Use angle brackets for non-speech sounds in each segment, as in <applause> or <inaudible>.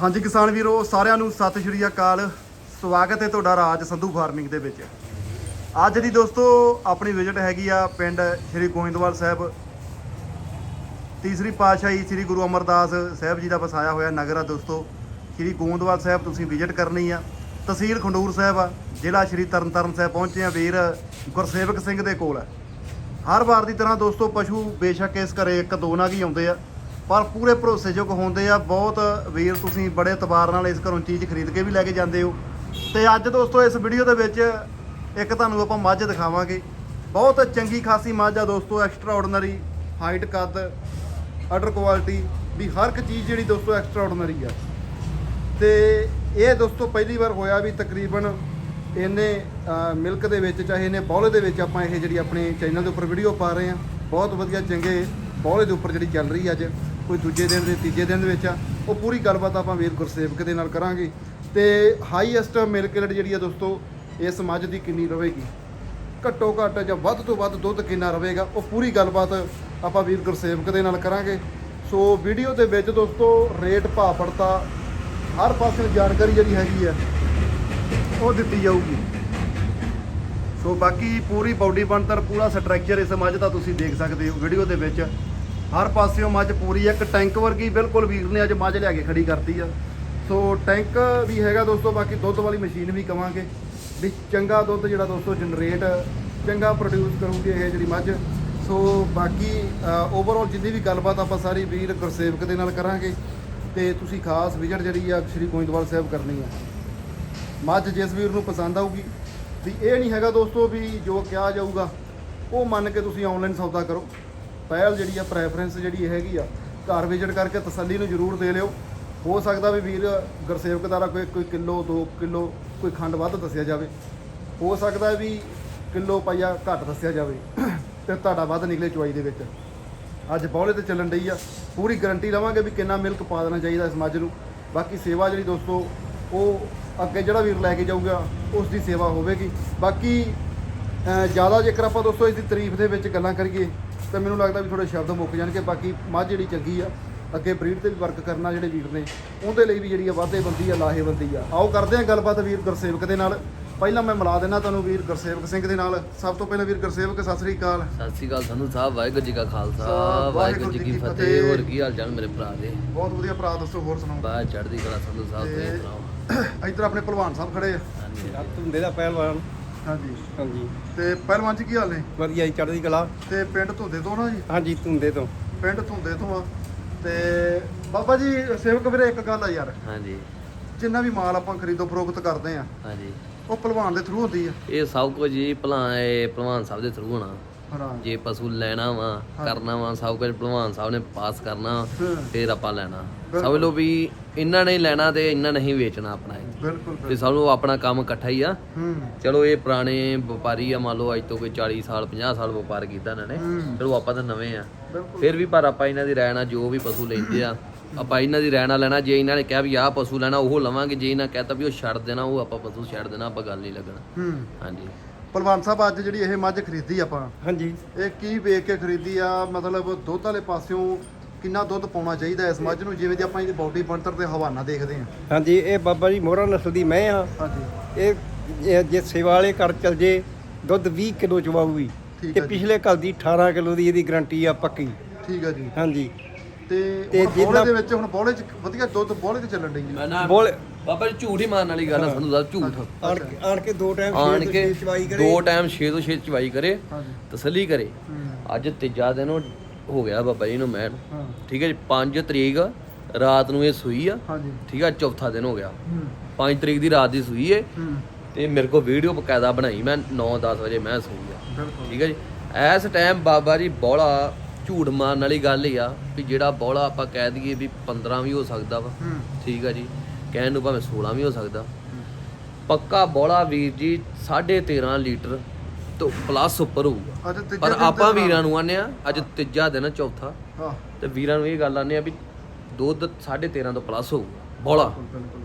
ਹਾਂਜੀ ਕਿਸਾਨ ਵੀਰੋ, ਸਾਰਿਆਂ ਨੂੰ ਸਤਿ ਸ਼੍ਰੀ ਅਕਾਲ। ਸਵਾਗਤ ਹੈ ਤੁਹਾਡਾ ਰਾਜ ਸੰਧੂ ਫਾਰਮਿੰਗ ਦੇ ਵਿੱਚ। ਅੱਜ ਦੀ ਦੋਸਤੋ, ਆਪਣੀ ਵਿਜ਼ਿਟ ਹੈਗੀ ਆ ਪਿੰਡ ਸ਼੍ਰੀ ਗੋਇੰਦਵਾਲ ਸਾਹਿਬ। ਤੀਸਰੀ ਪਾਤਸ਼ਾਹੀ ਸ਼੍ਰੀ ਗੁਰੂ ਅਮਰਦਾਸ ਸਾਹਿਬ ਜੀ ਦਾ ਵਸਾਇਆ ਹੋਇਆ ਨਗਰ ਆ ਦੋਸਤੋ। ਸ਼੍ਰੀ ਗੋਇੰਦਵਾਲ ਸਾਹਿਬ, ਤੁਸੀਂ ਵਿਜ਼ਿਟ ਕਰਨੀ ਆ। ਤਹਿਸੀਲ ਖੰਡੂਰ ਸਾਹਿਬ ਆ, ਜ਼ਿਲ੍ਹਾ ਸ਼੍ਰੀ ਤਰਨਤਾਰਨ ਸਾਹਿਬ ਪਹੁੰਚੇ ਆ ਵੀਰ ਗੁਰਸੇਵਕ ਸਿੰਘ ਦੇ ਕੋਲ। ਹਰ ਵਾਰ ਦੀ ਤਰ੍ਹਾਂ ਦੋਸਤੋ, ਪਸ਼ੂ ਬੇਸ਼ੱਕ ਇਸ ਘਰੇ ਇੱਕ, ਦੋ ਨਾ ਹੀ ਆਉਂਦੇ ਆ। ਪਰ ਪੂਰੇ ਭਰੋਸੇਯੋਗ ਹੁੰਦੇ ਆ, ਬਹੁਤ ਵੀਰ ਤੁਸੀਂ ਬੜੇ ਇਤਬਾਰ ਨਾਲ ਇਸ ਘਰੋਂ ਚੀਜ਼ ਖਰੀਦ ਕੇ ਵੀ ਲੈ ਕੇ ਜਾਂਦੇ ਹੋ। ਤੇ ਅੱਜ ਦੋਸਤੋ, ਇਸ ਵੀਡੀਓ ਦੇ ਵਿੱਚ ਇੱਕ ਤੁਹਾਨੂੰ ਆਪਾਂ ਮੱਝ ਦਿਖਾਵਾਂਗੇ। ਬਹੁਤ ਚੰਗੀ ਖਾਸੀ ਮੱਝ ਆ ਦੋਸਤੋ ਐਕਸਟਰਾ ਆਰਡੀਨਰੀ ਹਾਈਟ ਕੱਦ ਆਰਡਰ ਕੁਆਲਿਟੀ ਵੀ ਹਰ ਇੱਕ ਚੀਜ਼ ਜਿਹੜੀ ਦੋਸਤੋ ਐਕਸਟਰਾ ਆਰਡੀਨਰੀ ਆ। ਤੇ ਇਹ ਦੋਸਤੋ ਪਹਿਲੀ ਵਾਰ ਹੋਇਆ ਵੀ ਤਕਰੀਬਨ ਇਹਨੇ ਮਿਲਕ ਦੇ ਵਿੱਚ ਚਾਹੇ ਇਹਨੇ ਬੌਲੇ ਦੇ ਵਿੱਚ ਆਪਾਂ ਇਹ ਜਿਹੜੀ ਆਪਣੇ ਚੈਨਲ ਦੇ ਉੱਪਰ ਵੀਡੀਓ ਪਾ ਰਹੇ ਆ ਬਹੁਤ ਵਧੀਆ ਚੰਗੇ ਬੌਲੇ ਦੇ ਉੱਪਰ ਜਿਹੜੀ ਚੱਲ ਰਹੀ ਅੱਜ। ਕੋਈ ਦੂਜੇ ਦਿਨ ਦੇ, ਤੀਜੇ ਦਿਨ ਦੇ ਵਿੱਚ ਆ, ਉਹ ਪੂਰੀ ਗੱਲਬਾਤ ਆਪਾਂ ਵੀਰ ਗੁਰਸੇਵਕ ਦੇ ਨਾਲ ਕਰਾਂਗੇ। ਤੇ ਹਾਈਐਸਟ ਮਿਲਕ ਰੇਟ ਜਿਹੜੀ ਆ ਦੋਸਤੋ ਇਸ ਮੱਝ ਦੀ ਕਿੰਨੀ ਰਹੇਗੀ? ਘੱਟੋ ਘੱਟ ਜਾਂ ਵੱਧ ਤੋਂ ਵੱਧ ਦੁੱਧ ਕਿੰਨਾ ਰਹੇਗਾ, ਉਹ ਪੂਰੀ ਗੱਲਬਾਤ ਆਪਾਂ ਵੀਰ ਗੁਰਸੇਵਕ ਦੇ ਨਾਲ ਕਰਾਂਗੇ। ਸੋ ਵੀਡੀਓ ਦੇ ਵਿੱਚ ਦੋਸਤੋ, ਰੇਟ ਭਾਅ ਪੜਤਾ ਹਰ ਪਾਸੇ ਜਾਣਕਾਰੀ ਜਿਹੜੀ ਹੈਗੀ ਆ, ਉਹ ਦਿੱਤੀ ਜਾਊਗੀ। ਸੋ ਬਾਕੀ ਪੂਰੀ ਬਾਡੀ ਬਣਤਰ, ਪੂਰਾ ਸਟਰਕਚਰ ਇਸ ਮੱਝ ਦਾ ਤੁਸੀਂ ਦੇਖ ਸਕਦੇ ਹੋ, ਵੀਡੀਓ ਦੇ ਵਿੱਚ। ਹਰ ਪਾਸਿਓਂ ਮੱਝ ਪੂਰੀ ਇੱਕ ਟੈਂਕ ਵਰਗੀ ਬਿਲਕੁਲ ਵੀਰ ਨੇ ਅੱਜ ਮੱਝ ਲਿਆ ਕੇ ਖੜੀ ਕਰਤੀ ਆ। ਸੋ ਟੈਂਕ ਵੀ ਹੈਗਾ ਦੋਸਤੋ, ਬਾਕੀ ਦੁੱਧ ਵਾਲੀ ਮਸ਼ੀਨ ਵੀ ਕਵਾਂਗੇ। ਵੀ ਚੰਗਾ ਦੁੱਧ ਜਿਹੜਾ ਦੋਸਤੋ ਜਨਰੇਟ ਚੰਗਾ ਪ੍ਰੋਡਿਊਸ ਕਰੂਗੀ ਇਹ ਜਿਹੜੀ ਮੱਝ। ਸੋ ਬਾਕੀ ਓਵਰਆਲ ਜਿੰਨੀ ਵੀ ਗੱਲਬਾਤ ਆਪਾਂ ਸਾਰੀ ਵੀਰ ਗੁਰਸੇਵਕ ਦੇ ਨਾਲ ਕਰਾਂਗੇ। ਤੇ ਤੁਸੀਂ ਖਾਸ ਵਿਜ਼ਿਟ ਜਿਹੜੀ ਆ ਸ਼੍ਰੀ ਗੋਇੰਦਵਾਲ ਸਾਹਿਬ ਕਰਨੀ ਆ। ਮੱਝ ਜਿਸ ਵੀਰ ਨੂੰ ਪਸੰਦ ਆਊਗੀ, ਵੀ ਇਹ ਨਹੀਂ ਹੈਗਾ ਦੋਸਤੋ ਵੀ ਜੋ ਕਿਹਾ ਜਾਊਗਾ, ਉਹ ਮੰਨ ਕੇ ਤੁਸੀਂ ਆਨਲਾਈਨ ਸੌਦਾ ਕਰੋ। ਪਹਿਲ ਜਿਹੜੀ ਆ ਪ੍ਰੈਫਰੈਂਸ ਜਿਹੜੀ ਹੈਗੀ ਆ, ਘਰ ਵਿਜ਼ਿਟ ਕਰਕੇ ਤਸੱਲੀ ਨੂੰ ਜ਼ਰੂਰ ਦੇ ਲਿਓ। ਹੋ ਸਕਦਾ ਵੀ ਵੀਰ ਗੁਰਸੇਵਕ ਦਾਰਾ ਕੋਈ ਕੋਈ ਕਿਲੋ 2 ਕਿਲੋ, ਕੋਈ ਖੰਡ ਵੱਧ ਦੱਸਿਆ ਜਾਵੇ। ਹੋ ਸਕਦਾ ਵੀ ਕਿਲੋ ਪਾਈਆ ਘੱਟ ਦੱਸਿਆ ਜਾਵੇ ਤੇ ਤੁਹਾਡਾ ਵੱਧ ਨਿਕਲੇ ਚੁਆਈ ਦੇ ਵਿੱਚ। ਅੱਜ ਬੌਲੇ ਤੇ ਚੱਲਣ ਡਈ ਆ। ਪੂਰੀ ਗਾਰੰਟੀ ਲਵਾਂਗੇ ਵੀ ਕਿੰਨਾ ਮਿਲਕ ਪਾ ਦੇਣਾ ਚਾਹੀਦਾ ਇਸ ਮੱਝ ਨੂੰ। ਬਾਕੀ ਸੇਵਾ ਜਿਹੜੀ ਦੋਸਤੋ, ਉਹ ਅੱਗੇ ਜਿਹੜਾ ਵੀਰ ਲੈ ਕੇ ਜਾਊਗਾ, ਉਸ ਦੀ ਸੇਵਾ ਹੋਵੇਗੀ। ਬਾਕੀ ਜ਼ਿਆਦਾ ਜੇਕਰ ਆਪਾਂ ਦੋਸਤੋ ਇਸ ਦੀ ਤਾਰੀਫ ਦੇ ਵਿੱਚ ਗੱਲਾਂ ਕਰੀਏ ਤਾਂ ਮੈਨੂੰ ਲੱਗਦਾ ਵੀ ਥੋੜੇ ਸ਼ਬਦ ਮੁੱਕ ਜਾਣਗੇ ਬਾਕੀ ਮੱਝ ਜਿਹੜੀ ਚੰਗੀ ਆ ਅੱਗੇ ਬਰੀਡ ਤੇ ਵੀ ਵਰਕ ਕਰਨਾ ਜਿਹੜੇ ਵੀਰ ਨੇ ਉਹਦੇ ਲਈ ਵੀ ਜਿਹੜੀ ਆ ਵਾਧੇ ਬੰਦੀ ਆ ਲਾਹੇ ਬੰਦੀ ਆ। ਆਓ ਕਰਦੇ ਆ ਗੱਲਬਾਤ ਵੀਰ ਗੁਰਸੇਵਕ ਦੇ ਨਾਲ। ਪਹਿਲਾਂ ਮੈਂ ਮਿਲਾ ਦੇਣਾ ਤੁਹਾਨੂੰ ਵੀਰ ਗੁਰਸੇਵਕ ਸਿੰਘ ਦੇ ਨਾਲ। ਸਭ ਤੋਂ ਪਹਿਲਾਂ ਵੀਰ ਗੁਰਸੇਵਕ ਸਤਿ ਸ੍ਰੀ ਅਕਾਲ। ਸਤਿ ਸ਼੍ਰੀ ਅਕਾਲ ਸੰਧੂ ਸਾਹਿਬ ਵਾਹਿਗੁਰੂ ਜੀ ਕਾ ਖਾਲਸਾ ਵਾਹਿਗੁਰੂ ਜੀ ਕੀ ਫਤਿਹ। ਹੋਰ ਕੀ ਹਾਲ ਚਾਲ ਮੇਰੇ ਭਰਾ ਦੇ? ਬਹੁਤ ਵਧੀਆ ਭਰਾ ਦੱਸੋ ਹੋਰ ਸੁਣਾਓ? ਬਾਹਰ ਚੜ੍ਹਦੀ ਕਲਾ ਸੰਧੂ ਸਾਹਿਬ ਤੁਸੀਂ ਤੇ- ਸੁਣਾਓ? ਇੱਧਰ ਆਪਣੇ ਭਲਵਾਨ ਸਾਹਿਬ ਖੜੇ ਆ। ਹਾਂਜੀ ਧੁੰਦੇ ਦਾ ਪਹਿਲਵਾਨ। ਹਾਂਜੀ। ਹਾਂਜੀ। ਤੇ ਪਹਿਲਵਾਨ ਜੀ ਕੀ ਹਾਲ ਨੇ? ਵਧੀਆ ਜੀ ਚੜ੍ਹਦੀ ਕਲਾ। ਤੇ ਪਿੰਡ ਧੁੰਦੇ ਤੋਂ ਨਾ ਜੀ? ਹਾਂਜੀ ਧੁੰਦੇ ਤੋਂ। ਪਿੰਡ ਧੁੰਦੇ ਤੋਂ ਆ। ਤੇ ਬਾਬਾ ਜੀ ਸੇਵਕ ਵੀਰੇ ਇੱਕ ਗੱਲ ਆ ਯਾਰ। ਹਾਂਜੀ। ਜਿੰਨਾ ਵੀ ਮਾਲ ਆਪਾਂ ਖਰੀਦੋ ਫਰੋਖਤ ਕਰਦੇ ਆ ਹਾਂਜੀ। ਉਹ ਭਲਵਾਨ ਦੇ ਥਰੂ ਹੁੰਦੀ ਆ। ਇਹ ਸਭ ਕੁਝ ਜੀ ਭਲਾ ਇਹ ਭਲਵਾਨ ਸਾਹਿਬ ਦੇ ਥਰੂ ਹੋਣਾ। ਜੇ ਪਸ਼ੂ ਲੈਣਾ ਵਾ ਕਰਨਾ ਵਾ ਸਭ ਕੁਝ ਭਲਵਾਨ ਸਾਹਿਬ ਨੇ ਪਾਸ ਕਰਨਾ। ਫਿਰ ਆਪਾਂ ਲੈਣਾ। ਸਮਝ ਲਓ ਵੀ ਇਹਨਾਂ ਨੇ ਲੈਣਾ ਤੇ ਇਹਨਾਂ ਨੇ ਹੀ ਵੇਚਣਾ ਆਪਣਾ। ਬਿਲਕੁਲ ਤੇ। ਸਭ ਨੂੰ ਆਪਣਾ ਕੰਮ ਇਕੱਠਾ ਹੀ ਆ। ਚਲੋ ਇਹ ਪੁਰਾਣੇ ਵਪਾਰੀ ਆ ਮੰਨ ਲਓ ਅੱਜ ਤੋਂ ਕੋਈ 40 ਸਾਲ 50 ਸਾਲ ਵਪਾਰ ਕੀਤਾ ਇਹਨਾਂ ਨੇ। ਚਲੋ ਆਪਾਂ ਤਾਂ ਨਵੇਂ ਆ। ਫਿਰ ਵੀ ਪਰ ਆਪਾਂ ਇਹਨਾਂ ਦੀ ਨਾਲ ਜੋ ਵੀ ਪਸ਼ੂ ਲੈਂਦੇ ਆ ਆਪਾਂ ਇਹਨਾਂ ਦੀ ਨਾਲ ਲੈਣਾ ਜੇ ਇਹਨਾਂ ਨੇ ਕਿਹਾ ਵੀ ਆਹ ਪਸ਼ੂ ਲੈਣਾ ਉਹ ਲਵਾਂਗੇ ਜੇ ਇਹਨਾਂ ਕਹਤਾ ਵੀ ਉਹ ਛੱਡ ਦੇਣਾ ਉਹ ਆਪਾਂ ਪਸ਼ੂ ਛੱਡ ਦੇਣਾ ਆਪਾਂ ਗੱਲ ਨਹੀਂ ਲੱਗਣਾ। ਹਾਂਜੀ। ਭਲਵਾਨ ਸਾਹਿਬ ਅੱਜ ਜਿਹੜੀ ਇਹ ਮੱਝ ਖਰੀਦੀ ਆਪਾਂ ਹਾਂਜੀ। ਇਹ ਕੀ ਵੇਖ ਕੇ ਖਰੀਦੀ ਆ? ਮਤਲਬ ਦੁੱਧ ਵਾਲੇ ਪਾਸਿਓਂ ਕਿੰਨਾ ਦੁੱਧ ਪਾਉਣਾ ਚਾਹੀਦਾ ਇਸ ਮੱਝ ਨੂੰ ਜਿਵੇਂ ਦੀ ਆਪਾਂ ਇਹਦੀ ਬਾਡੀ ਬਣਤਰ ਤੇ ਹਵਾਨਾ ਦੇਖਦੇ ਆ ਹਾਂਜੀ ਇਹ ਬਾਬਾ ਜੀ ਮੋਹਰਾ ਨਸਲ ਦੀ ਮੈਂ ਆ ਹਾਂਜੀ। ਇਹ ਇਹ ਜੇ ਸੇਵਾ ਵਾਲੇ ਘਰ ਚਲ ਜੇ ਦੁੱਧ 20 ਕਿਲੋ ਚਵਾਊਗੀ। ਤੇ। ਪਿਛਲੇ ਕੱਲ ਦੀ 18 ਕਿਲੋ ਦੀ ਇਹਦੀ ਗਰੰਟੀ ਆ ਪੱਕੀ। ਠੀਕ ਆ ਜੀ। ਹਾਂਜੀ। ਤੇ ਤੇ ਦੇ ਵਿੱਚ ਹੁਣ ਬੋਲੇ ਚ ਵਧੀਆ ਦੁੱਧ ਬੋਲੇ ਤੇ ਚੱਲਣ ਡਈ ਬੋਲ ਬਾਬਾ ਜੀ ਝੂਠ ਹੀ ਮਾਰਨ ਵਾਲੀ ਗੱਲ ਆ ਸੰਧੂ ਸਾਹਿਬ ਝੂਠ। ਆਣ ਕੇ ਆਣ ਕੇ ਦੋ ਟਾਈਮ ਆਣ ਕੇ ਚਵਾਈ ਕਰੇ। ਦੋ ਟਾਈਮ 6 ਤੋਂ 6 ਚਵਾਈ ਕਰੇ ਹਾਂਜੀ। ਤਸੱਲੀ ਕਰੇ। ਅੱਜ ਤੀਜਾ ਦਿਨ ਉਹ ਹੋ ਗਿਆ ਬਾਬਾ ਜੀ ਨੂੰ ਮੈਂ ਠੀਕ ਹੈ ਜੀ 5 ਤਰੀਕ ਰਾਤ ਨੂੰ ਇਹ ਸੂਈ ਆ। ਠੀਕ ਆ ਚੌਥਾ ਦਿਨ ਹੋ ਗਿਆ। ਹੂੰ। 5 ਤਰੀਕ ਦੀ ਰਾਤ ਦੀ ਸੂਈ ਏ। ਤੇ ਮੇਰੇ ਕੋਲ ਵੀਡੀਓ ਬਕਾਇਦਾ ਬਣਾਈ ਮੈਂ 9-10 ਵਜੇ ਮੈਂ ਸੂਈ ਆ। ਠੀਕ ਹੈ ਜੀ ਇਸ ਟਾਈਮ ਬਾਬਾ ਜੀ ਬੋਲਾ ਝੂਠ ਮਾਰਨ ਵਾਲੀ ਗੱਲ ਹੀ ਆ ਵੀ ਜਿਹੜਾ ਬੋਲਾ ਆਪਾਂ ਕਹਿ ਦਈਏ ਵੀ 15 ਵੀ ਹੋ ਸਕਦਾ ਵਾ। ਠੀਕ ਆ ਜੀ ਕਹਿਣ ਨੂੰ ਭਾਵੇਂ 16 ਵੀ ਹੋ ਸਕਦਾ। ਪੱਕਾ ਬੋਲਾ ਵੀਰ ਜੀ 13.5 ਲੀਟਰ ਤੋਂ ਪਲੱਸ ਉੱਪਰ ਹੋਊਗਾ। ਪਰ ਆਪਾਂ ਵੀਰਾਂ ਨੂੰ ਆਨੇ ਆ ਅੱਜ ਤੀਜਾ ਦਿਨ ਆ, ਚੌਥਾ। ਹਾਂ। ਤੇ ਵੀਰਾਂ ਨੂੰ ਇਹ ਗੱਲ ਆਨੇ ਆ ਵੀ ਦੁੱਧ 13.5 ਤੋਂ ਪਲੱਸ ਹੋਊਗਾ ਬੋਲਾ।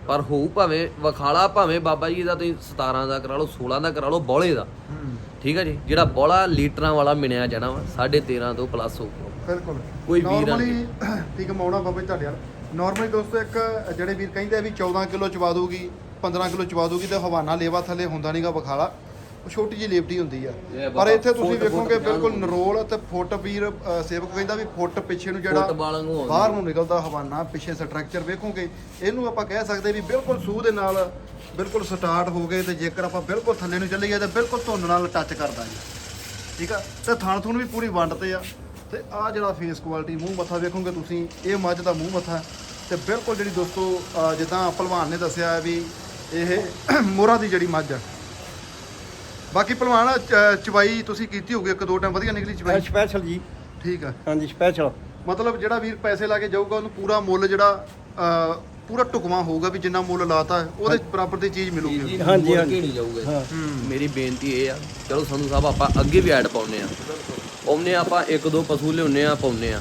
ਪਰ ਹੋਊ ਭਾਵੇਂ ਵਖਾਲਾ ਭਾਵੇਂ ਬਾਬਾ ਜੀ ਦਾ ਤੁਸੀਂ 17 ਦਾ ਕਰਾ ਲਓ 16 ਦਾ ਕਰਾ ਲਓ ਬੋਲੇ ਦਾ। ਠੀਕ ਹੈ ਜੀ? ਜਿਹੜਾ ਬੋਲਾ ਲੀਟਰਾਂ ਵਾਲਾ ਮਿਣਿਆ ਜਾਣਾ ਵਾ 13.5 ਤੋਂ ਪਲੱਸ ਹੋਊਗਾ। ਬਿਲਕੁਲ। ਕੋਈ ਵੀਰ ਨਾਰਮਲੀ ਠੀਕ ਮਾਉਣਾ ਬਾਬੇ ਤੁਹਾਡੇ ਯਾਰ ਨਾਰਮਲੀ ਦੋਸਤੋ ਇੱਕ ਜਿਹੜੇ ਵੀਰ ਕਹਿੰਦੇ ਆ ਵੀ 14 ਕਿਲੋ ਚਵਾ ਦੂਗੀ 15 ਕਿਲੋ ਚਵਾ ਦੂਗੀ ਤੇ ਹਵਾਨਾ ਲੇਵਾ ਥੱਲੇ ਹੁੰਦਾ ਨਹੀਂਗਾ ਬਖਾਲਾ। ਉਹ ਛੋਟੀ ਜਿਹੀ ਲੇਵਟੀ ਹੁੰਦੀ ਆ। ਪਰ ਇੱਥੇ ਤੁਸੀਂ ਵੇਖੋਗੇ ਬਿਲਕੁਲ ਨਰੋਲ ਤੇ ਫੁੱਟ ਵੀਰ ਸੇਵਕ ਕਹਿੰਦਾ ਵੀ ਫੁੱਟ ਪਿੱਛੇ ਨੂੰ ਜਿਹੜਾ ਬਾਹਰ ਨੂੰ ਨਿਕਲਦਾ ਹਵਾਨਾ ਪਿੱਛੇ ਸਟਰਕਚਰ ਵੇਖੋਗੇ ਇਹਨੂੰ ਆਪਾਂ ਕਹਿ ਸਕਦੇ ਵੀ ਬਿਲਕੁਲ ਸੂਹ ਦੇ ਨਾਲ ਬਿਲਕੁਲ ਸਟਾਰਟ ਹੋ ਗਏ ਤੇ ਜੇਕਰ ਆਪਾਂ ਬਿਲਕੁਲ ਥੱਲੇ ਨੂੰ ਚੱਲੀਏ ਤਾਂ ਬਿਲਕੁਲ ਧੁੰਨ ਨਾਲ ਟੱਚ ਕਰਦਾ ਜੀ। ਠੀਕ ਆ? ਤੇ ਥਣ ਥੁਣ ਵੀ ਪੂਰੀ ਵੰਡ ਤੇ ਆ। ਤੇ ਆ ਜਿਹੜਾ ਫੇਸ ਕੁਆਲਿਟੀ ਮੂੰਹ ਮੱਥਾ ਵੇਖੋਗੇ ਤੁਸੀਂ ਇਹ ਮੱਝ ਦਾ ਮੂੰਹ ਮੱਥਾ ਤੇ ਬਿਲਕੁਲ ਜਿਹੜੀ ਦੋਸਤੋ ਜਿੱਦਾਂ ਭਲਵਾਨ ਨੇ ਦੱਸਿਆ ਵੀ ਇਹ <clears throat> ਮੋਹਰਾ ਦੀ ਜਿਹੜੀ ਮੱਝ ਆ ਬਾਕੀ ਅ, ਚਵਾਈ ਤੁਸੀਂ ਕੀਤੀ ਹੋਊਗੀ ਇੱਕ ਦੋ ਟਾਈਮ ਵਧੀਆ ਨਿਕਲੀ ਚਵਾਈ ਸਪੈਸ਼ਲ ਜੀ। ਠੀਕ ਆ ਹਾਂਜੀ ਸਪੈਸ਼ਲ ਮਤਲਬ ਜਿਹੜਾ ਵੀਰ ਪੈਸੇ ਲਾ ਕੇ ਜਾਊਗਾ ਉਹਨੂੰ ਪੂਰਾ ਮੁੱਲ ਜਿਹੜਾ ਪੂਰਾ ਟੁਕਮਾ ਹੋਊਗਾ ਵੀ ਜਿੰਨਾ ਮੁੱਲ ਲਾਤਾ ਹੈ, ਉਹਦੇ ਬਰਾਬਰ ਦੀ ਚੀਜ਼ ਮਿਲੂਗੀ। ਹਾਂਜੀ, ਹਾਂਜੀ। ਕੇ ਨਹੀਂ ਜਾਊਗਾ ਹਾਂ। ਮੇਰੀ ਬੇਨਤੀ ਇਹ ਆ ਚਲੋ ਸੰਧੂ ਸਾਹਿਬ ਆਪਾਂ ਅੱਗੇ ਵੀ ਐਡ ਪਾਉਨੇ ਆ ਪਾਉਨੇ ਆਪਾਂ ਇੱਕ ਦੋ ਪਸ਼ੂ ਲਿਆਉਨੇ ਆ ਪਾਉਨੇ ਆ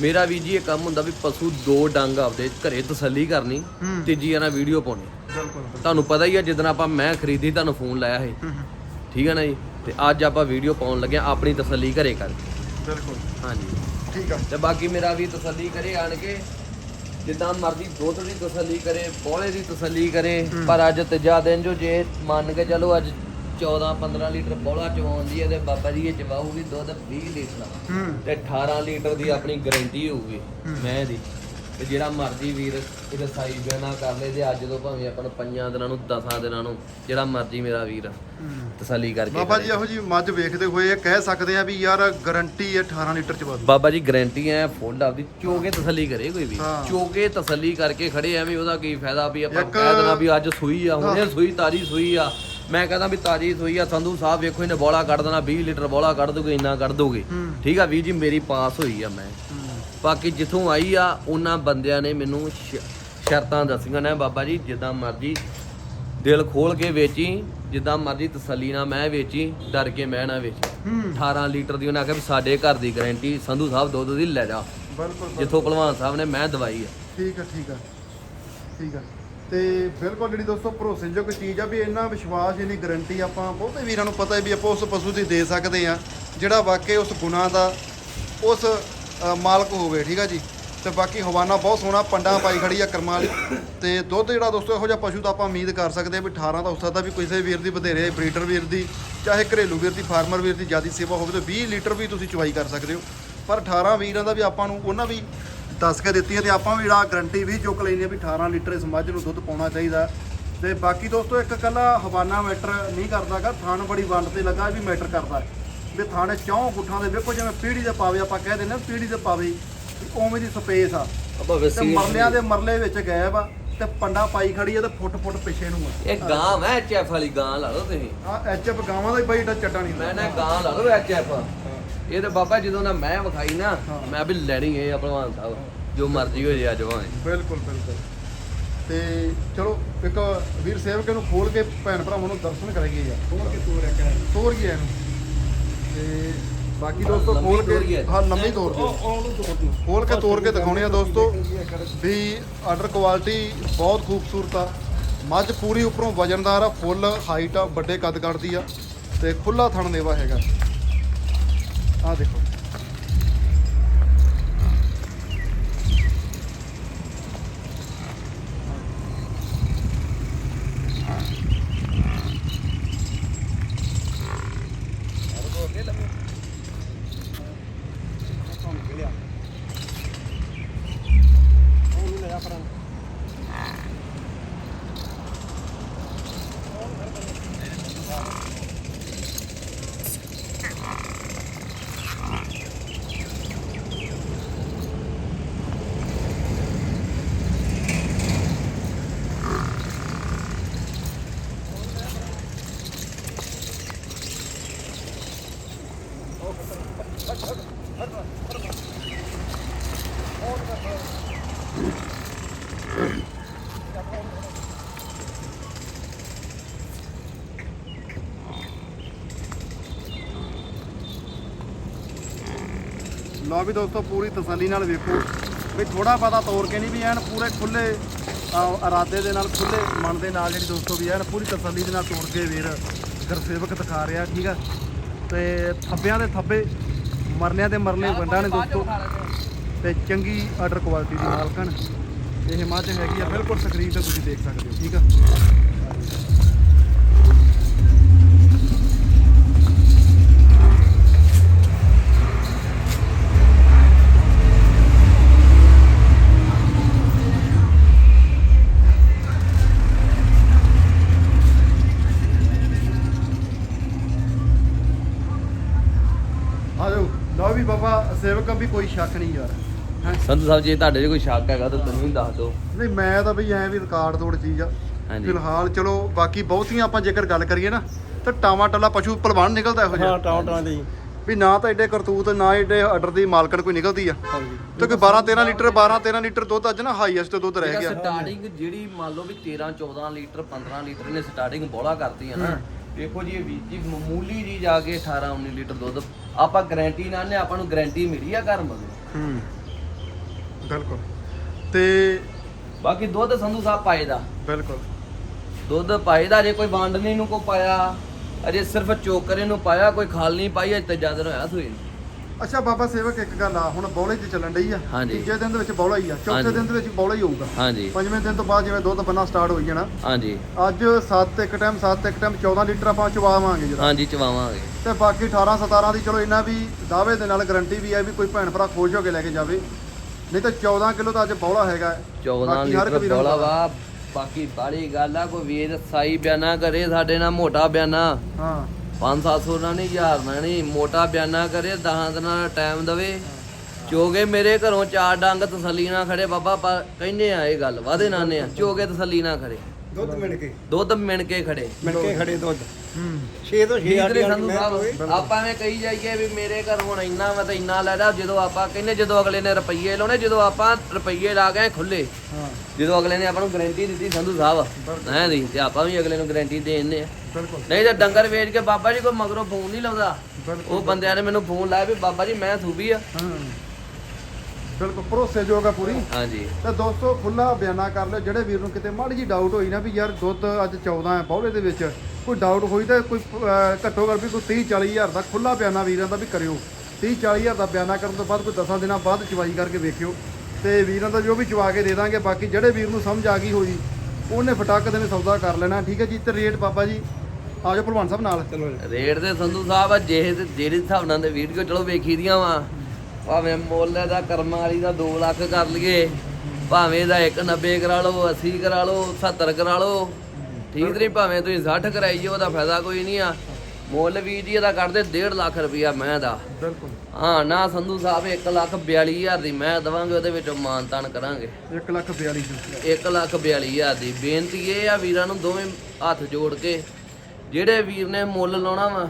ਮੇਰਾ ਵੀ ਜੀ ਇਹ ਕੰਮ ਹੁੰਦਾ ਵੀ ਪਸ਼ੂ ਦੋ ਡੰਗ ਆਪਦੇ ਘਰੇ ਤਸੱਲੀ ਕਰਨੀ ਹੂੰ। ਤੀਜੀ ਆ ਨਾ ਵੀਡੀਓ ਪਾਉਣੀ। ਬਿਲਕੁਲ ਤੁਹਾਨੂੰ ਪਤਾ ਹੀ ਆ ਜਿੱਦਣ ਆਪਾਂ ਮੈਂ ਖਰੀਦੀ ਤੁਹਾਨੂੰ ਫੋਨ ਲਾਇਆ ਸੀ। ਠੀਕ ਹੈ ਨਾ ਜੀ? ਤੇ ਅੱਜ ਆਪਾਂ ਵੀਡੀਓ ਪਾਉਣ ਲੱਗੇ ਆ ਆਪਣੀ ਤਸੱਲੀ ਘਰੇ ਕਰ ਬਿਲਕੁਲ। ਹਾਂਜੀ। ਠੀਕ ਆ। ਤੇ ਬਾਕੀ ਮੇਰਾ ਵੀ ਤਸੱਲੀ ਕਰੇ ਆਣ ਕੇ ਜਿੱਦਾਂ ਮਰਜ਼ੀ ਦੁੱਧ ਦੀ ਤਸੱਲੀ ਕਰੇ ਬੋਲੇ ਦੀ ਤਸੱਲੀ ਕਰੇ ਪਰ ਅੱਜ ਤੀਜਾ ਦਿਨ ਜੋ ਜੇ ਮੰਨ ਕੇ ਚਲੋ ਅੱਜ 14 15 ਲੀਟਰ ਬੋਲਾ ਚਵਾਉਂਦੀ ਹੈ ਤੇ ਬਾਬਾ ਜੀ ਇਹ ਚਵਾਊਗੀ ਦੁੱਧ 20 ਲੀਟਰ। ਤੇ 18 ਲੀਟਰ ਦੀ ਆਪਣੀ ਗਾਰੰਟੀ ਹੋਊਗੀ ਮੈਂ ਦੀ ਤੇ ਜਿਹੜਾ ਮਰਜ਼ੀ ਵੀਰ ਇਹਦਾ ਸਾਈਜ਼ ਬਿਆਨਾ ਕਰ ਲੇ ਤੇ ਅੱਜ ਤੋਂ ਭਾਵੇਂ ਆਪਾਂ ਨੂੰ ਪੰਜਾਂ ਦਿਨਾਂ ਨੂੰ 10 ਦਿਨਾਂ ਨੂੰ ਜਿਹੜਾ ਮਰਜ਼ੀ ਮੇਰਾ ਵੀਰ। ਤਸੱਲੀ ਕਰਕੇ ਬਾਬਾ ਜੀ। ਇਹੋ ਜੀ ਮੱਝ ਵੇਖਦੇ ਹੋਏ ਇਹ ਕਹਿ ਸਕਦੇ ਆ ਵੀ ਯਾਰ ਗਾਰੰਟੀ ਹੈ 18 ਲੀਟਰ ਚ ਵਾਧੂ ਬਾਬਾ ਜੀ ਗਾਰੰਟੀ ਐ ਫੁੱਲ ਆਪਦੀ ਚੋਕੇ ਤਸੱਲੀ ਕਰੇ ਕੋਈ ਵੀ ਹਾਂ। ਚੋਕੇ ਤਸੱਲੀ ਕਰਕੇ ਖੜੇ ਐਵੇਂ ਉਹਦਾ ਕੀ ਫਾਇਦਾ ਵੀ ਆਪਾਂ ਇੱਕ- ਕਹਿ ਦੇਣਾ ਵੀ ਅੱਜ ਸੂਈ ਆ ਹੁਣੇ। ਸੂਈ ਤਾਜੀ ਸੂਈ ਆ ਮੈਂ ਕਹਿੰਦਾ ਵੀ ਤਾਜੀ ਸੂਈ ਆ ਸੰਧੂ ਸਾਹਿਬ ਵੇਖੋ ਇਹਨੇ ਬੋਲਾ ਕੱਢ ਦੇਣਾ 20 ਲੀਟਰ ਬੋਲਾ ਕੱਢ ਦੂਗੇ ਇੰਨਾ ਕੱਢ ਦੋਗੇ। ਠੀਕ ਆ ਵੀਰ ਜੀ ਮੇਰੀ ਪਾਸ ਹੋਈ ਆ ਮੈਂ। ਬਾਕੀ ਜਿੱਥੋਂ ਆਈ ਆ ਉਹਨਾਂ ਬੰਦਿਆਂ ਨੇ ਮੈਨੂੰ ਸ਼ਰਤਾਂ ਦੱਸੀਆਂ ਨੇ ਬਾਬਾ ਜੀ ਜਿੱਦਾਂ ਮਰਜ਼ੀ ਦਿਲ ਖੋਲ ਕੇ ਵੇਚੀ ਜਿੱਦਾਂ ਮਰਜ਼ੀ ਤਸੱਲੀ ਨਾਲ ਮੈਂ ਵੇਚੀ ਡਰ ਕੇ ਮੈਂ ਨਾ ਵੇਚੀ। ਹੂੰ। 18 ਲੀਟਰ ਦੀ ਉਹਨੇ ਆਖਿਆ ਵੀ ਸਾਡੇ ਘਰ ਦੀ ਗਾਰੰਟੀ ਸੰਧੂ ਸਾਹਿਬ ਦੁੱਧ ਦੀ ਲੈ ਜਾ। ਬਿਲਕੁਲ। ਜਿੱਥੋਂ ਭਲਵਾਨ ਸਾਹਿਬ ਨੇ ਮੈਂ ਦਵਾਈ ਆ। ਠੀਕ ਆ ਠੀਕ ਆ ਠੀਕ ਆ। ਤੇ ਬਿਲਕੁਲ ਜਿਹੜੀ ਦੋਸਤੋ ਭਰੋਸੇਯੋਗ ਚੀਜ਼ ਆ ਵੀ ਇੰਨਾ ਵਿਸ਼ਵਾਸ ਇੰਨੀ ਗਾਰੰਟੀ ਆਪਾਂ ਬਹੁਤੇ ਵੀਰਾਂ ਨੂੰ ਪਤਾ ਹੈ ਵੀ ਆਪਾਂ ਉਸ ਪਸ਼ੂ ਦੀ ਦੇ ਸਕਦੇ ਆ ਜਿਹੜਾ ਵਾਕਈ ਉਸ ਗੁਨਾਹ ਦਾ ਉਸ ਮਾਲਕ ਹੋਵੇ, ਠੀਕ ਆ ਜੀ? ਤੇ ਬਾਕੀ ਹਵਾਨਾ ਬਹੁਤ ਸੋਹਣਾ, ਪੰਡਾ ਪਾਈ ਖੜੀ ਆ ਕਰਮਾਂ ਵਾਲੀ। ਤੇ ਦੁੱਧ ਜਿਹੜਾ ਦੋਸਤੋ, ਇਹੋ ਜਿਹਾ ਪਸ਼ੂ ਦਾ ਆਪਾਂ ਉਮੀਦ ਕਰ ਸਕਦੇ ਆ ਵੀ 18 ਦਾ ਹੋ ਸਕਦਾ ਵੀ ਕਿਸੇ ਵੀਰ ਦੀ ਵਧੇਰੇ, ਬਰੀਡਰ ਵੀਰ ਦੀ, ਚਾਹੇ ਘਰੇਲੂ ਵੀਰ ਦੀ, ਫਾਰਮਰ ਵੀਰ ਦੀ ਜ਼ਿਆਦਾ ਸੇਵਾ ਹੋਵੇ, ਤਾਂ 20 ਲੀਟਰ ਵੀ ਤੁਸੀਂ ਚੁਵਾਈ ਕਰ ਸਕਦੇ ਹੋ। ਪਰ 18 ਵੀਰਾਂ ਦਾ ਵੀ ਆਪਾਂ ਨੂੰ ਉਹਨਾਂ ਵੀ ਦੱਸ ਕੇ ਦਿੱਤੀਆਂ, ਤੇ ਆਪਾਂ ਵੀ ਜਿਹੜਾ ਗਰੰਟੀ ਵੀ ਚੁੱਕ ਲੈਣੀ ਆ ਵੀ 18 ਲੀਟਰ ਇਸ ਮੱਝ ਨੂੰ ਦੁੱਧ ਪਾਉਣਾ ਚਾਹੀਦਾ। ਤੇ ਬਾਕੀ ਦੋਸਤੋ, ਇੱਕ ਕੱਲਾ ਹਵਾਨਾ ਮੈਟਰ ਨਹੀਂ ਕਰਦਾਗਾ ਥਾਣ ਬੜੀ ਵੰਡ ਤੇ ਲੱਗਾ, ਇਹ ਵੀ ਮੈਟਰ ਕਰਦਾ। ਵੀ ਥਾਣੇ ਚੌਂ ਗੁੱਠਾਂ ਦੇ ਵੇਖੋ ਜਿਵੇਂ ਪੀੜੀ ਦੇ ਪਾਵੇ ਆਪਾਂ ਕਹਿ ਦਿੰਦੇ ਨਾ ਪੀੜੀ ਦੇ ਪਾਵੇ ਉਵੇਂ ਦੀ ਸਪੇਸ ਆ। ਆਪਾਂ ਤੇ ਮਰਲਿਆਂ ਦੇ ਮਰਲੇ ਵਿੱਚ ਗਾਇਬ ਆ ਤੇ ਪੰਡਾ ਪਾਈ ਖੜੀ ਆ ਤੇ ਫੁੱਟ ਫੁੱਟ ਪਿੱਛੇ ਨੂੰ ਆ। ਇਹ ਗਾਂ ਮੈਂ ਐਚਐਫ ਵਾਲੀ ਗਾਂ ਲਾ ਲਓ ਤੁਸੀਂ। ਆ ਐਚਐਫ ਗਾਵਾਂ ਦਾ ਹੀ ਬਈ ਚੱਟਾ ਨਹੀਂ ਮੈਂ ਨਾ ਗਾਂ ਲਾ ਲਓ ਐਚਐਫ ਇਹ ਤੇ ਬਾਬਾ ਜਦੋਂ ਨਾ ਮੈਂ ਵਿਖਾਈ ਨਾ ਹਾਂ। ਮੈਂ ਵੀ ਲੈਣੀ ਆ ਭਲਵਾਨ ਸਾਹਿਬ। ਜੋ ਮਰਜ਼ੀ ਹੋ ਜੇ ਅੱਜ ਭਾਵੇਂ। ਬਿਲਕੁਲ ਬਿਲਕੁਲ। ਤੇ ਚਲੋ ਇੱਕ ਵੀਰ ਸੇਵਕ ਨੂੰ ਖੋਲ ਕੇ ਭੈਣ ਭਰਾਵਾਂ ਨੂੰ ਦਰਸ਼ਨ ਕਰਾਈਏ ਯਾਰ। ਹੋਰ ਕੇ ਤੋਰ ਗਿਆ ਇਹਨੂੰ। ਤੇ ਬਾਕੀ ਦੋਸਤੋ ਖੋਲ ਕੇ। ਹਾਂ ਲੰਮੀ ਤੋਰ ਤੋੜ ਦਿਓ। ਖੋਲ ਕੇ ਤੋਰ ਕੇ ਦਿਖਾਉਣੇ ਆ ਦੋਸਤੋ ਵੀ ਆਰਡਰ ਕੁਆਲਿਟੀ ਬਹੁਤ ਖੂਬਸੂਰਤ ਆ। ਮੱਝ ਪੂਰੀ ਉੱਪਰੋਂ ਵਜਨਦਾਰ ਆ ਫੁੱਲ ਹਾਈਟ ਆ ਵੱਡੇ ਕੱਦ ਕੱਢਦੀ ਆ ਤੇ ਖੁੱਲਾ ਥਣ ਦੇਵਾ ਹੈਗਾ। ਆ ਦੇਖੋ ਉਹਨੂੰ ਲੈ ਆ ਪਰਾਂ ਲਓ ਵੀ ਦੋਸਤੋ ਪੂਰੀ ਤਸੱਲੀ ਨਾਲ ਵੇਖੋ। ਵੀ ਥੋੜਾ ਪਤਾ ਤੋੜ ਕੇ ਨਹੀਂ ਵੀ ਐਨ ਪੂਰੇ ਖੁੱਲੇ ਇਰਾਦੇ ਦੇ ਨਾਲ ਖੁੱਲੇ ਮਨ ਦੇ ਨਾਲ ਜਿਹੜੀ ਦੋਸਤੋ ਵੀ ਐਨ ਪੂਰੀ ਤਸੱਲੀ ਦੇ ਨਾਲ ਤੋੜ ਕੇ ਵੀਰ ਗੁਰਸੇਵਕ ਦਿਖਾ ਰਿਹਾ ਠੀਕ ਆ? ਤੇ ਥੱਬਿਆਂ ਦੇ ਥੱਬੇ ਮਰਲਿਆਂ ਦੇ ਮਰਲੇ ਵੰਡਾਂ ਨੇ ਦੋਸਤੋ। ਤੇ ਚੰਗੀ ਆਰਡਰ ਕੁਆਲਿਟੀ ਦੀ ਮਾਲਕਣ। ਇਹ ਮੱਝ ਹੈਗੀ ਆ ਬਿਲਕੁਲ ਸਕਰੀਨ ਤੇ ਤੁਸੀਂ ਦੇਖ ਸਕਦੇ ਹੋ ਠੀਕ ਆ? ਸ਼ੱਕ ਨਹੀਂ ਯਾਰ। ਹੈਂ? ਸੰਧੂ ਸਾਹਿਬ ਜੀ ਤੁਹਾਡੇ 'ਚ ਕੋਈ ਸ਼ੱਕ ਹੈਗਾ ਤਾਂ ਤੁਸੀਂ ਵੀ ਦੱਸ ਦਿਓ। ਨਹੀਂ ਮੈਂ ਤਾਂ ਬਈ ਐ ਵੀ ਰਿਕਾਰਡ ਤੋੜ ਚੀਜ਼ ਆ। ਹਾਂਜੀ। ਫਿਲਹਾਲ ਚਲੋ ਬਾਕੀ ਬਹੁਤੀਆਂ ਆਪਾਂ ਜੇਕਰ ਗੱਲ ਕਰੀਏ ਨਾ ਤਾਂ ਟਾਵਾ ਟੱਲਾ ਪਸ਼ੂ ਪਹਿਲਵਾਨ ਨਿਕਲਦਾ ਇਹੋ ਹਾਂ ਜਿਹਾ ਟਾਂ ਟਾਂ ਦੀ ਵੀ ਨਾ ਤਾਂ ਐਡੇ ਕਰਤੂਤ ਨਾ ਐਡੇ ਆਰਡਰ ਦੀ ਮਾਲਕਣ ਕੋਈ ਨਿਕਲਦੀ ਆ। ਹਾਂਜੀ। ਤੇ ਕੋਈ 12 13 ਲੀਟਰ 12 13 ਲੀਟਰ ਦੁੱਧ ਅੱਜ ਨਾ ਹਾਈਐਸਟ ਦੁੱਧ ਰਹਿ ਗਿਆ। ਸਟਾਰਟਿੰਗ ਜਿਹੜੀ ਮੰਨ ਲਓ ਵੀ 13 14 ਲੀਟਰ 15 ਲੀਟਰ ਨੇ ਸਟਾਰਟਿੰਗ ਬੋਲਾ ਕਰਤੀ ਹੈ ਨਾ। ਦੇਖੋ ਜੀ ਇਹ ਵੀਰ ਜੀ ਮਾਮੂਲੀ ਜੀ ਜਾ ਕੇ 18 19 ਲੀਟਰ ਦੁੱਧ ਆਪਾਂ ਗਾਰੰਟੀ ਨਾਲ ਨੇ ਆਪਾਂ ਨੂੰ ਗਾਰੰਟੀ ਮਿਲੀ ਆ ਘਰ ਮਗਰ। ਹੂੰ ਬਿਲਕੁਲ। ਤੇ ਬਾਕੀ ਦੁੱਧ ਸੰਧੂ ਸਾਹਿਬ ਪਾਏ ਦਾ। ਬਿਲਕੁਲ। ਦੁੱਧ ਪਾਏ ਦਾ ਜੇ ਕੋਈ ਵੰਡ ਨਹੀਂ ਨੂੰ ਕੋ ਪਾਇਆ ਅਜੇ ਸਿਰਫ ਚੋਕਰੇ ਨੂੰ ਪਾਇਆ ਕੋਈ ਖਾਲ ਨਹੀਂ ਪਾਈ ਅਜੇ ਤੇ ਜਦ ਹੋਇਆ ਸੂਈ ਨੂੰ। ਅੱਛਾ ਬਾਬਾ ਸੇਵਕ ਇੱਕ ਗੱਲ ਆ ਹੁਣ ਬੌਲੇ 'ਚ ਚੱਲਣ ਡਈ ਆ। ਹਾਂਜੀ। ਤੀਜੇ ਦਿਨ ਦੇ ਵਿੱਚ ਬੌਲਾ ਹੀ ਆ ਚੌਥੇ ਹਾਂਜੀ। ਦਿਨ ਦੇ ਵਿੱਚ ਬੌਲਾ ਹੀ ਹੋਊਗਾ। ਹਾਂਜੀ। ਪੰਜਵੇਂ ਦਿਨ ਤੋਂ ਬਾਅਦ ਜਿਵੇਂ ਦੁੱਧ ਬੰਨਾ ਸਟਾਰਟ ਹੋਈ ਜਾਣਾ। ਹਾਂਜੀ। ਅੱਜ 7 ਇੱਕ ਟਾਈਮ 7 ਇੱਕ ਟਾਈਮ 14 ਲੀਟਰ ਆਪਾਂ ਚਵਾਵਾਂਗੇ ਜਰਾ। ਹਾਂਜੀ ਚਵਾਵਾਂਗੇ। ਤੇ ਬਾਕੀ 18 17 ਦੀ ਚਲੋ ਇਹਨਾਂ ਵੀ ਦਾਅਵੇ ਦੇ ਨਾਲ ਗਾਰੰਟੀ ਵੀ ਹੈ ਵੀ ਕੋਈ ਭੈਣ ਭਰਾ ਖੁਸ਼ ਹੋ ਕੇ ਲੈ ਕੇ ਜਾਵੇ। ਨਹੀਂ ਤਾਂ 14 ਕਿਲੋ ਤਾਂ ਅੱਜ ਬੌਲਾ ਹੈਗਾ। 14 ਬਾਕੀ ਹਰ ਇੱਕ ਲੀਟਰ ਵੀਰਾਂ ਨੂੰ ਬੋਲਾ ਪਤਾ। ਵਾ। ਬਾਕੀ ਬਾੜੀ ਗੱਲ ਆ ਕੋਈ ਵੀਰ ਸਾਈ ਬਿਆਨਾ ਕਰੇ ਸਾਡੇ ਨਾਲ ਮੋਟਾ ਬਿਆਨਾ। ਹਾਂ। 5-700 ਨਾਲ ਨਹੀਂ ਹਜ਼ਾਰ ਨਾਲ ਨਹੀਂ ਮੋਟਾ ਬਿਆਨਾ ਕਰੇ 10 ਦਿਨਾਂ ਦਾ ਟਾਈਮ ਦਵੇ। ਚੋਗੇ ਮੇਰੇ ਘਰੋਂ ਚਾਰ ਡੰਗ ਤਸੱਲੀ ਨਾਲ ਖੜੇ ਬਾਬਾ ਪਰ ਕਹਿੰਦੇ ਆ ਇਹ ਗੱਲ ਵਾਦੇ ਨਾਨੇ ਆ ਚੋਗੇ ਤਸੱਲੀ ਨਾਲ ਖੜੇ। ਦੁੱਧ ਮਿਣ ਕੇ। ਦੁੱਧ ਮਿਣ ਕੇ ਖੜੇ। ਮਿਣ ਕੇ ਖੜੇ ਦੁੱਧ। 6 ਤੋਂ 6 ਠੀਕ ਨੇ ਆਟੀਆਂ ਸੰਧੂ ਸਾਹਿਬ ਆਪਾਂ ਐਵੇਂ ਕਹੀ ਜਾਈਏ ਵੀ ਮੇਰੇ ਘਰ ਹੁਣ ਇੰਨਾ ਵਾ ਤਾਂ ਇੰਨਾ ਲੈ ਜਾ ਜਦੋਂ ਆਪਾਂ ਕਹਿੰਦੇ ਜਦੋਂ ਅਗਲੇ ਨੇ ਰੁਪਈਏ ਲਾਉਣੇ ਜਦੋਂ ਆਪਾਂ ਰੁਪਈਏ ਲਾ ਗਏ ਖੁੱਲੇ ਹਾਂ। ਜਦੋਂ ਅਗਲੇ ਨੇ ਆਪਾਂ ਨੂੰ ਗਾਰੰਟੀ ਦਿੱਤੀ ਸੰਧੂ ਸਾਹਿਬ। ਹੈ ਦੀ ਤੇ ਆਪਾਂ ਵੀ ਅਗਲੇ ਨੂੰ ਗਾਰੰਟੀ ਦੇਣੇ ਆ। ਬਿਲਕੁਲ। ਨਹੀਂ ਤੇ ਡੰਗਰ ਵੇਚ ਕੇ ਬਾਬਾ ਜੀ ਕੋਈ ਮਗਰੋਂ ਫੋਨ ਨਹੀਂ ਲਾਉਂਦਾ। ਉਹ ਬੰਦਿਆਂ ਨੇ ਮੈਨੂੰ ਫੋਨ ਲਾਇਆ ਵੀ ਬਾਬਾ ਜੀ ਮੈਂ ਸੂਬੀ ਆ। ਬਿਲਕੁਲ ਭਰੋਸੇਯੋਗ ਆ ਪੂਰੀ। ਹਾਂਜੀ। ਤੇ ਦੋਸਤੋ ਖੁੱਲਾ ਬਿਆਨਾ ਕਰ ਲਿਓ ਜਿਹੜੇ ਵੀਰ ਨੂੰ ਕਿਤੇ ਮਾੜੀ ਜੀ ਡਾਊਟ ਹੋਈ ਨਾ ਵੀ ਯਾਰ ਦੁੱਧ ਅੱਜ 14 ਹੈ ਬੌਲੇ ਦੇ ਵਿੱਚ ਕੋਈ ਡਾਊਟ ਹੋਈ ਤਾਂ ਕੋਈ ਅਹ, ਘੱਟੋ ਘੱਟ ਵੀ ਕੋਈ 30 40 ਹਜ਼ਾਰ ਦਾ ਖੁੱਲਾ ਬਿਆਨਾ ਵੀਰਾਂ ਦਾ ਵੀ ਕਰਿਓ। 30 40 ਹਜ਼ਾਰ ਦਾ ਬਿਆਨਾ ਕਰਨ ਤੋਂ ਬਾਅਦ ਕੋਈ 10 ਦਿਨਾਂ ਬਾਅਦ ਚਵਾਈ ਕਰਕੇ ਵੇਖਿਓ। ਤੇ ਵੀਰਾਂ ਦਾ ਜੋ ਵੀ ਚਵਾ ਕੇ ਦੇ ਦਾਂਗੇ ਬਾਕੀ ਜਿਹੜੇ ਵੀਰ ਨੂੰ ਸਮਝ ਆ ਗਈ ਹੋਈ ਉਹਨੇ ਫਟਾਕ ਦੇ ਨੇ ਸੌਦਾ ਕਰ ਲੈਣਾ। ਠੀਕ ਹੈ ਜੀ ਤੇ ਰੇਟ ਬਾਬਾ ਜੀ ਆ ਜਾਓ ਭਲਵਾਨ ਸਾਹਿਬ ਨਾਲ। ਚਲੋ ਰੇਟ ਦੇ ਸੰਧੂ ਸਾਹਿਬ ਜੇ ਤੇ ਜਿਹੜੇ ਹਿਸਾਬ ਨਾਲ ਦੇ ਵੀਡੀਓ ਚਲੋ ਵੇਖੀ ਦੀਆਂ ਵਾ। ਭਾਵੇਂ ਮੁੱਲ ਦਾ ਕਰਮਾਂ ਵਾਲੀ ਦਾ 2 ਲੱਖ ਕਰ ਲਈਏ ਭਾਵੇਂ ਦਾ 190 ਕਰਾ ਲਓ 80 ਕਰਾ ਲਓ 70 ਕਰਾ ਲਓ। ਠੀਕ ਨਹੀਂ ਭਾਵੇਂ ਤੁਸੀਂ 60 ਕਰਾਈਏ ਉਹਦਾ ਫਾਇਦਾ ਕੋਈ ਨਹੀਂ ਆ। ਮੁੱਲ ਵੀ ਜੀ ਇਹਦਾ ਕੱਢਦੇ 1.5 ਲੱਖ ਰੁਪਇਆ ਮੈਂ ਦਾ। ਬਿਲਕੁਲ। ਹਾਂ ਨਾ ਸੰਧੂ ਸਾਹਿਬ 1 ਲੱਖ 42 ਹਜ਼ਾਰ ਦੀ ਮੈਂ ਦਵਾਂਗੇ ਉਹਦੇ ਵਿੱਚੋਂ ਮਾਨਤਾਨ ਕਰਾਂਗੇ। 1 ਲੱਖ 42 ਜੀ 1 ਲੱਖ 42 ਹਜ਼ਾਰ ਦੀ। ਬੇਨਤੀ ਇਹ ਆ ਵੀਰਾਂ ਨੂੰ ਦੋਵੇਂ ਹੱਥ ਜੋੜ ਕੇ ਜਿਹੜੇ ਵੀਰ ਨੇ ਮੁੱਲ ਲਾਉਣਾ ਵਾ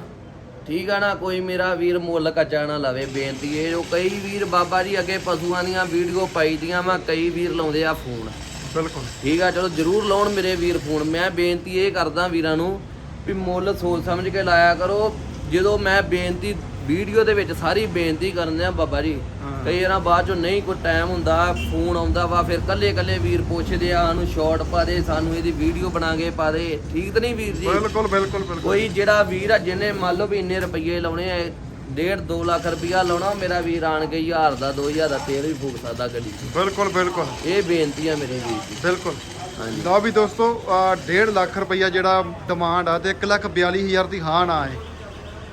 ਠੀਕ ਆ ਨਾ ਕੋਈ ਮੇਰਾ ਵੀਰ ਮੁੱਲ ਕੱਚਾ ਨਾ ਲਵੇ ਬੇਨਤੀ ਇਹ ਜੋ ਕਈ ਵੀਰ ਬਾਬਾ ਜੀ ਅੱਗੇ ਪਸ਼ੂਆਂ ਦੀਆਂ ਵੀਡੀਓ ਪਾਈ ਦੀਆਂ ਵਾ ਕਈ ਵੀਰ ਲਾਉਂਦੇ ਆ ਫੋਨ। ਬਿਲਕੁਲ। ਠੀਕ ਆ ਚਲੋ ਜਰੂਰ ਲਾਉਣ ਮੇਰੇ ਵੀਰ ਫੋਨ। ਮੈਂ ਬੇਨਤੀ ਇਹ ਕਰਦਾ ਵੀਰਾਂ ਨੂੰ ਵੀ ਮੁੱਲ ਸੋਚ ਸਮਝ ਕੇ ਲਾਇਆ ਕਰੋ। ਜਦੋਂ ਮੈਂ ਬੇਨਤੀ ਵੀਡੀਓ ਦੇ ਵਿੱਚ ਸਾਰੀ ਬੇਨਤੀ ਕਰਦੇ ਆ ਬਾਬਾ ਜੀ। ਕਈ ਵਾਰਾਂ ਬਾਅਦ ਚੋਂ ਨਹੀਂ ਕੋਈ ਟਾਈਮ ਹੁੰਦਾ ਫੋਨ ਆਉਂਦਾ ਵਾ ਫਿਰ ਕੱਲੇ ਕੱਲੇ ਵੀਰ ਪੁੱਛਦੇ ਆ ਸਾਨੂੰ ਸ਼ਾਰਟ ਪਾ ਦੇ ਸਾਨੂੰ ਇਹਦੀ ਵੀਡੀਓ ਬਣਾ ਕੇ ਪਾ ਦੇ। ਠੀਕ ਤਾਂ ਨਹੀਂ ਵੀਰ ਜੀ? ਬਿਲਕੁਲ ਬਿਲਕੁਲ ਬਿਲਕੁਲ। ਕੋਈ ਜਿਹੜਾ ਵੀਰ ਆ ਜਿਹਨੇ ਮੰਨ ਲਓ ਵੀ ਇੰਨੇ ਰੁਪਏ ਲਾਉਣੇ ਆ ਡੇਢ 2 ਲੱਖ ਰੁਪਇਆ ਲਾਉਣਾ ਮੇਰਾ ਵੀਰ ਆਣ ਕੇ 1000 ਦਾ 2000 ਦਾ ਤੇਲ ਵੀ ਫੂਕ ਸਕਦਾ ਗੱਡੀ 'ਚ। ਬਿਲਕੁਲ ਬਿਲਕੁਲ। ਇਹ ਬੇਨਤੀ ਆ ਮੇਰੇ ਵੀਰ ਦੀ। ਬਿਲਕੁਲ। ਹਾਂਜੀ। ਲਓ ਵੀ ਦੋਸਤੋ 1.5 ਲੱਖ ਰੁਪਈਆ ਜਿਹੜਾ ਡਿਮਾਂਡ ਆ ਤੇ 1 ਲੱਖ 42 ਹਜ਼ਾਰ ਦੀ ਹਾਂ ਨਾ ਹੈ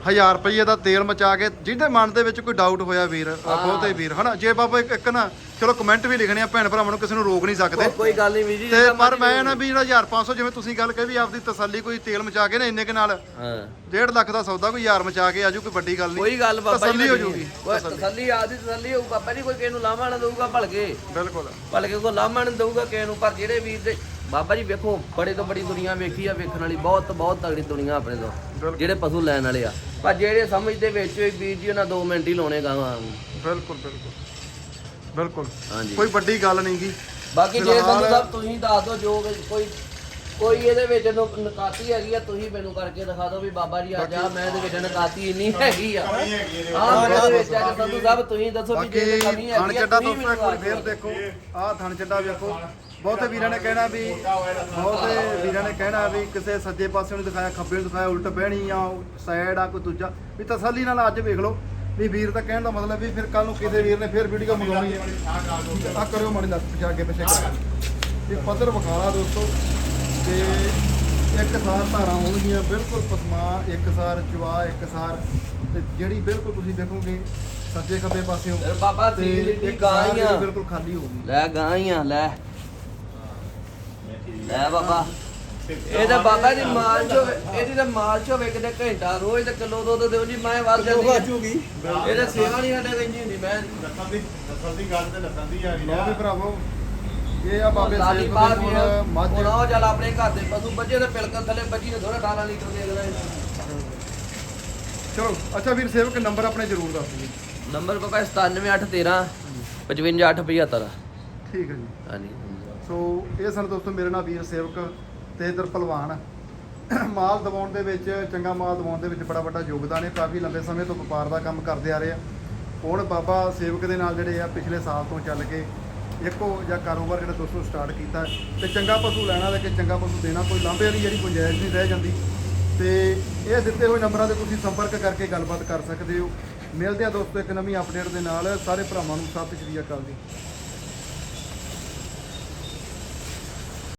1000 ਰੁਪਈਏ ਦਾ ਤੇਲ ਮਚਾ ਕੇ ਜਿਹਦੇ ਮਨ ਦੇ ਵਿੱਚ ਕੋਈ ਡਾਊਟ ਹੋਇਆ ਵੀਰ ਬਹੁਤੇ ਵੀਰ ਹਨਾ? ਜੇ ਬਾਬਾ ਇੱਕ- ਇੱਕ ਨਾ ਚਲੋ ਕਮੈਂਟ ਵੀ ਲਿਖਣੇ ਆ ਭੈਣ ਭਰਾਵਾਂ ਨੂੰ ਕਿਸੇ ਨੂੰ ਰੋਕ ਨਹੀਂ ਸਕਦੇ। ਕੋਈ- ਗੱਲ ਨਹੀਂ ਵੀਰ ਜੀ ਤੇ ਪਰ ਮੈਂ ਨਾ ਵੀ ਜਿਹੜਾ 1500 ਜਿਵੇਂ ਤੁਸੀਂ ਗੱਲ ਕਹੀ ਵੀ ਆਪਦੀ ਤਸੱਲੀ ਕੋਈ ਤੇਲ ਮਚਾ ਕੇ ਨਾ ਇੰਨੇ ਕੇ ਨਾਲ ਹਾਂ। 1.5 ਲੱਖ ਦਾ ਸੌਦਾ ਕੋਈ 1000 ਮਚਾ ਕੇ ਆਜੂ ਕੋਈ ਵੱਡੀ ਗੱਲ ਨਹੀਂ। ਕੋਈ ਗੱਲ ਬਾਬਾ ਜੀ ਤਸੱਲੀ ਹੋ। ਜੂਗੀ ਤਸੱਲੀ। ਆਦੀ ਤਸੱਲੀ ਹੋਊ ਬਾਬਾ ਜੀ ਕੋਈ ਕਿਸੇ ਨੂੰ ਨਾ ਦਊਗਾ ਭਲਕੇ। ਬਿਲਕੁਲ। ਭਲਕੇ ਕੋ ਨਾ ਦਊਗਾ ਕਿਸੇ ਨੂੰ ਪਰ ਜਿਹੜੇ ਵੀਰ ਦੇ ਬਾਬਾ ਜੀ ਵੇਖੋ ਬੜੇ ਤੋਂ ਬੜੀ ਦੁਨੀਆ ਵੇਖੀ ਆ ਵੇਖਣ ਵਾਲੀ ਬਹੁਤ ਬਹੁਤ ਤਗੜੀ ਦੁਨੀਆ ਆਪਣੇ ਤੋਂ। ਜਿਹੜੇ ਪਸ਼ੂ ਲੈਣ ਵਾਲੇ ਆ। ਪਰ ਜਿਹੜੇ ਸਮਝਦੇ ਵਿੱਚ ਵੀ ਵੀਰ ਜੀ ਉਹਨਾਂ 2 ਮਿੰਟ ਹੀ ਲਾਉਣੇ ਗਾਵਾਂ ਬਿਲਕੁਲ ਬਿਲਕੁਲ। ਬਿਲਕੁਲ। ਹਾਂਜੀ। ਕੋਈ ਵੱਡੀ ਗੱਲ ਨਹੀਂ ਗੀ। ਬਾਕੀ ਜੇ ਸੰਧੂ ਸਾਹਿਬ ਤੁਸੀਂ ਦੱਸ ਦਿਓ ਜੋ ਕੋਈ ਕੋਈ ਇਹਦੇ ਵਿੱਚ ਨੁ- ਨਕਾਤੀ ਹੈਗੀ ਆ ਤੁਸੀਂ ਮੈਨੂੰ ਕਰਕੇ ਦਿਖਾ ਦਿਓ ਵੀ ਬਾਬਾ ਜੀ ਅੱਜ ਆ ਮੈਂ ਇਹਦੇ ਵਿੱਚ ਨਕਾਤੀ ਇੰਨੀ ਹੈਗੀ ਆ। ਹਾਂ ਇਹਦੇ ਵਿੱਚ ਅੱਜ ਸੰਧੂ ਸਾਹਿਬ ਤੁਸੀਂ ਦੱਸੋ ਵੀ ਜੇ ਬਾਕੀ ਕਮੀ ਥਣ ਹੈਗੀ ਆ ਚੱਡਾ ਤੁਸੀਂ ਦੋਸਤੋ ਇੱਕ ਵਾਰੀ ਮੈਨੂੰ ਫੇਰ ਦੇਖੋ ਆਹ ਥਣ ਚੱਡਾ ਵੇਖੋ। ਬਹੁਤੇ ਵੀਰਾਂ ਨੇ ਕਹਿਣਾ ਵੀ ਬਹੁਤੇ ਵੀਰਾਂ ਨੇ ਕਹਿਣਾ ਵੀ ਕਿਸੇ ਸੱਜੇ ਪਾਸੇ ਨੂੰ ਦਿਖਾਇਆ ਖੱਬੇ ਨੂੰ ਦਿਖਾਇਆ ਉਲਟ ਬਹਿਣੀ ਆ ਸਾਈਡ ਆ ਕੋਈ ਦੂਜਾ। ਵੀ ਤਸੱਲੀ ਨਾਲ ਅੱਜ ਵੇਖ ਲਓ ਵੀ ਵੀਰ ਦਾ ਕਹਿਣ ਦਾ ਮਤਲਬ ਵੀ ਫਿਰ ਕੱਲ ਨੂੰ ਕਿਸੇ ਵੀਰ ਨੇ ਫਿਰ ਵੀਡੀਓ ਮੰਗਾਉਣੀ ਹੈ ਆ ਕਰਿਓ ਮਾੜੀ ਲੱਤ ਪਿਛਾ ਕੇ ਪਿਛੇ। ਕਰੋ। ਤੇ ਪੱਧਰ ਵਿਖਾਲਾ ਦੋਸਤੋ। ਤੇ ਇੱਕ ਸਾਰ ਧਾਰਾਂ ਹੋਣਗੀਆਂ ਬਿਲਕੁਲ ਪਸਮਾ ਇੱਕ ਸਾਰ ਚਵਾ ਇੱਕ ਸਾਰ। ਤੇ ਜਿਹੜੀ ਬਿਲਕੁਲ ਤੁਸੀਂ ਦੇਖੋਗੇ ਸੱਜੇ ਖੱਬੇ ਪਾਸਿਓਂ ਫਿਰ ਬਾਬਾ ਤੇ ਇੱਕ ਸਾਰ ਜਿਹੜੀ ਆ। ਬਿਲਕੁਲ ਖਾਲੀ ਹੋਊਗੀ। ਲੈ ਗਾਂ ਹੀ ਆ ਲੈ। ਲੈ ਬਾਬਾ। ਇਹ ਤਾਂ ਬਾਬਾ ਦੀ ਮਾਲ ਚ ਹੋਵੇ ਇਹਦੀ ਤਾਂ ਮਾਲ ਚ ਹੋਵੇ ਕਿਤੇ ਘੰਟਾ ਰੋਜ਼ ਤੇ ਕਿਲੋ ਦੁੱਧ ਦਿਓ ਜੀ ਮੈਂ ਵੱਧ ਜਾਂਦੀ ਆ। ਇਹ ਤਾਂ ਸੇਵਾ ਨਹੀਂ ਸਾਡੇ ਕਹਿੰਦੀ ਹੁੰਦੀ ਮੈਂ ਨਸਲ ਦੀ ਨਸਲ ਦੀ ਗੱਲ ਤੇ ਨਸਲ ਦੀ ਆ। ਗਈ ਲਓ ਵੀ ਆ ਭਰਾਵੋ ਇਹ ਆ ਬਾਬੇ ਲਾਲੀ ਸੇਵਕ ਬਾਹਰ ਦੇ ਵੀ ਕੋਲ ਮੱਝ ਹੁਣ ਉਹ ਚੱਲ ਆਪਣੇ ਘਰ ਦੇ। ਪਸ਼ੂ ਬੱਜੇ ਤੇ ਪਿਲਕਣ ਥੱਲੇ ਬੱਜੀ ਨੇ ਥੋੜਾ 18 ਲੀਟਰ ਦੇ ਦੇਣਾ ਚਲੋ ਅੱਛਾ ਵੀਰ ਸੇਵਕ ਨੰਬਰ ਆਪਣੇ ਜ਼ਰੂਰ ਦੱਸ ਦਿਓ। ਨੰਬਰ ਬਾਬਾ 97813 55875 ਠੀਕ ਹੈ ਜੀ। ਹਾਂਜੀ। ਸੋ ਇਹ ਸਨ ਦੋਸਤੋ ਮੇਰੇ ਨਾਲ ਵੀਰ ਸੇਵਕ ਤੇ ਇਧਰ ਪਹਿਲਵਾਨ। ਮਾਲ ਦਵਾਉਣ ਦੇ ਵਿੱਚ ਚੰਗਾ ਮਾਲ ਦਵਾਉਣ ਦੇ ਵਿੱਚ ਬੜਾ ਵੱਡਾ ਯੋਗਦਾਨ ਹੈ। ਕਾਫੀ ਲੰਬੇ ਸਮੇਂ ਤੋਂ ਵਪਾਰ ਦਾ ਕੰਮ ਕਰਦੇ ਆ ਰਹੇ ਆ। ਹੁਣ ਬਾਬਾ ਸੇਵਕ ਦੇ ਨਾਲ ਜਿਹੜੇ ਆ ਪਿਛਲੇ ਸਾਲ ਤੋਂ ਚੱਲ ਕੇ ਇੱਕੋ ਜਾਂ ਕਾਰੋਬਾਰ ਜਿਹੜਾ ਦੋਸਤੋ ਸਟਾਰਟ ਕੀਤਾ ਤੇ ਚੰਗਾ ਪਸ਼ੂ ਲੈਣਾ ਤੇ ਚੰਗਾ ਪਸ਼ੂ ਦੇਣਾ ਕੋਈ ਲਾਂਭੇ ਵਾਲੀ ਜਿਹੜੀ ਗੁੰਜਾਇਸ਼ ਨਹੀਂ ਰਹਿ ਜਾਂਦੀ। ਤੇ ਇਹ ਦਿੱਤੇ ਹੋਏ ਨੰਬਰਾਂ ਤੇ ਤੁਸੀਂ ਸੰਪਰਕ ਕਰਕੇ ਗੱਲਬਾਤ ਕਰ ਸਕਦੇ ਹੋ। ਮਿਲਦੇ ਆ ਦੋਸਤੋ ਇੱਕ ਨਵੀਂ ਅਪਡੇਟ ਦੇ ਨਾਲ। ਸਾਰੇ ਭਰਾਵਾਂ ਨੂੰ ਸਤਿ ਸ਼੍ਰੀ ਅਕਾਲ ਜੀ।